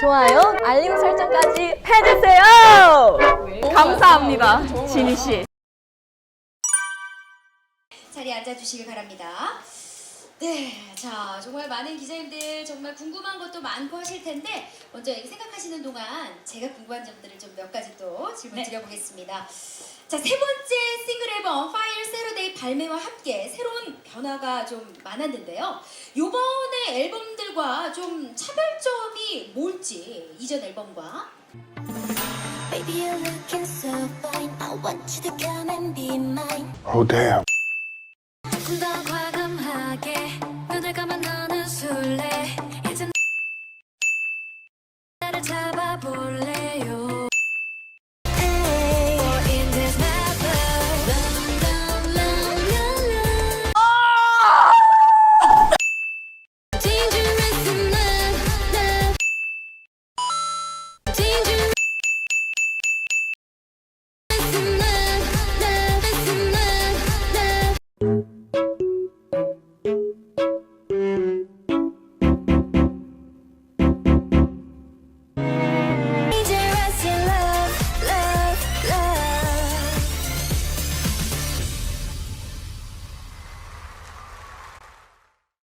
좋아요, 알림 설정까지 해주세요. 감사합니다, 지니 씨. 자리에 앉아주시기 바랍니다. 네, 자 정말 많은 기자님들 정말 궁금한 것도 많고 하실 텐데 먼저 생각하시는 동안 제가 궁금한 점들을 좀 몇 가지 또 질문 네. 드려보겠습니다. 자 세 번째 싱글 앨범 파이어 세러데이 발매와 함께 새로운 변화가 좀 많았는데요. 요번에 앨범 들과 좀 차별점이 뭘지 이전 앨범과? Baby, you're